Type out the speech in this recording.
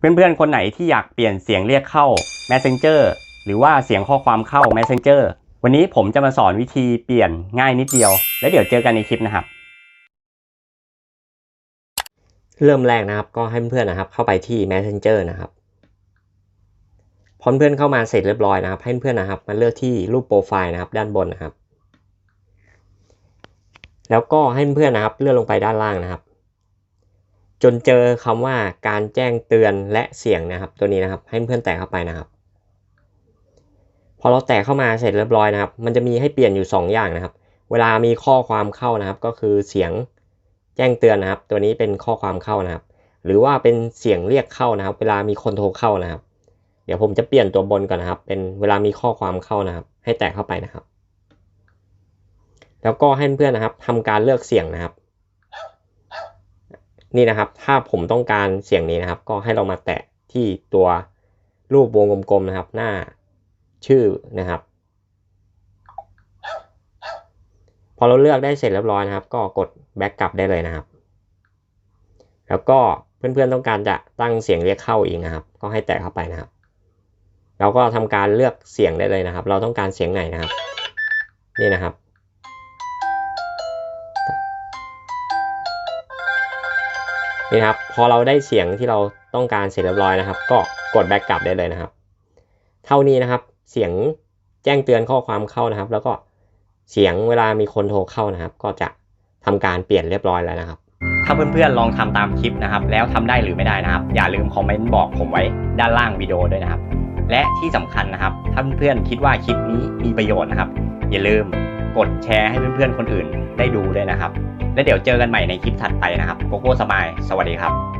เพื่อนๆ คนไหนที่อยากเปลี่ยนเสียงเรียกเข้า Messenger หรือว่าเสียงข้อความเข้า Messenger วันนี้ผมจะมาสอนวิธีเปลี่ยนง่ายนิดเดียว แล้วเดี๋ยวเจอกันในคลิปนะครับ เริ่มแรกนะครับก็ให้เพื่อนๆนะครับ เข้าไปที่ Messenger นะครับพอเพื่อนเข้ามาเสร็จเรียบร้อยนะครับ ให้เพื่อนๆนะครับ มาเลือกที่รูปโปรไฟล์นะครับด้านบนนะครับ แล้วก็ให้เพื่อนๆนะครับ เลื่อนลงไปด้านล่างนะครับ จนเจอคำว่าการแจ้งเตือนและเสียงนะครับ ตัวนี้นะครับ ให้เพื่อนแตะเข้าไปนะครับ พอเราแตะเข้ามาเสร็จเรียบร้อยนะครับ มันจะมีให้เปลี่ยนอยู่ 2 อย่างนะครับ เวลามีข้อความเข้านะครับ ก็คือเสียงแจ้งเตือนนะครับ ตัวนี้เป็นข้อความเข้านะครับ หรือว่าเป็นเสียงเรียกเข้านะครับ เวลามีคนโทรเข้านะครับ เดี๋ยวผมจะเปลี่ยนตัวบนก่อนนะครับ เป็นเวลามีข้อความเข้านะครับ ให้แตะเข้าไปนะครับ แล้วก็ให้เพื่อนนะครับทำการเลือกเสียงนะครับ นี่นะครับ ถ้าผมต้องการเสียงนี้นะครับ ก็ให้เรามาแตะที่ตัวรูปวงกลมๆนะครับ หน้าชื่อนะครับ พอเราเลือกได้เสร็จเรียบร้อยนะครับ ก็กดแบ็กกลับได้เลยนะครับ แล้วก็เพื่อนๆต้องการจะตั้งเสียงเรียกเข้าอีกนะครับ ก็ให้แตะเข้าไปนะครับเราก็ทำการเลือกเสียงได้เลยนะครับ เราต้องการเสียงไหนนะครับ นี่นะครับ นี่ครับพอเราได้เสียงที่เราต้องการเสร็จเรียบร้อยนะครับ ก็กดแบ็กกลับได้เลยนะครับ เท่านี้นะครับ เสียงแจ้งเตือนข้อความเข้านะครับ แล้วก็เสียงเวลามีคนโทรเข้านะครับ ก็จะทำการเปลี่ยนเรียบร้อยแล้วนะครับ ถ้าเพื่อนๆลองทำตามคลิปนะครับ แล้วทำได้หรือไม่ได้นะครับ อย่าลืมคอมเมนต์บอกผมไว้ด้านล่างวิดีโอด้วยนะครับ และที่สำคัญนะครับ ถ้าเพื่อนๆคิดว่าคลิปนี้มีประโยชน์นะครับ อย่าลืมกดแชร์ให้เพื่อนๆคนอื่นได้ดูด้วยนะครับ และเดี๋ยวเจอกันใหม่ในคลิปถัดไปนะครับโกโก้สมายสวัสดีครับ